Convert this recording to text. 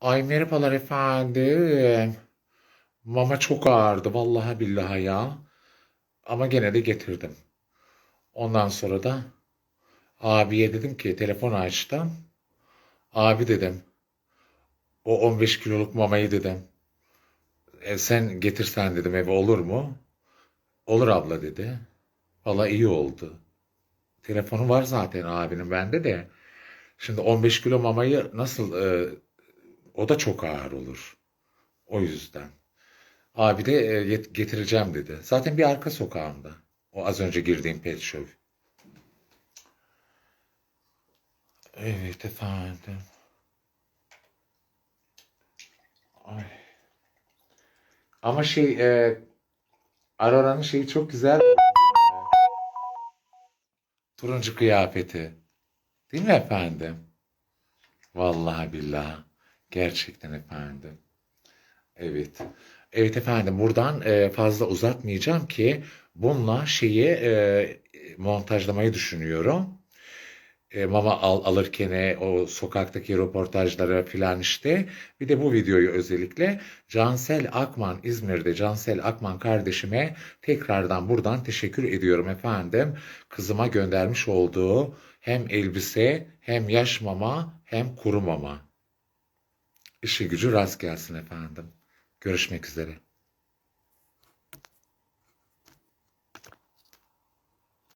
Ay merhabalar efendim. Mama çok ağırdı vallahi billahi ya. Ama gene de getirdim. Ondan sonra da abiye dedim ki telefon açtım. Abi dedim. O 15 kiloluk mamayı dedim. E, sen getirsen dedim eve olur mu? Olur abla dedi. Valla iyi oldu. Telefonu var zaten abinin bende de. Şimdi 15 kilo mamayı nasıl e, o da çok ağır olur. O yüzden. Abi de e, getireceğim dedi. Zaten bir arka sokağımda. O az önce girdiğim pet shop. Evet efendim. Ay. Ama şey e, Aurora'nın şeyi çok güzel. Turuncu kıyafeti. Değil mi efendim? Vallahi billahi. Gerçekten efendim. Evet. Evet efendim buradan e, fazla uzatmayacağım ki bununla şeyi e, montajlamayı düşünüyorum. E, mama al, alırken o sokaktaki röportajları filan işte. Bir de bu videoyu özellikle Cansel Akman İzmir'de Cansel Akman kardeşime tekrardan buradan teşekkür ediyorum efendim. Kızıma göndermiş olduğu hem elbise hem yaş mama hem kuru mama. İşi gücü rast gelsin efendim. Görüşmek üzere.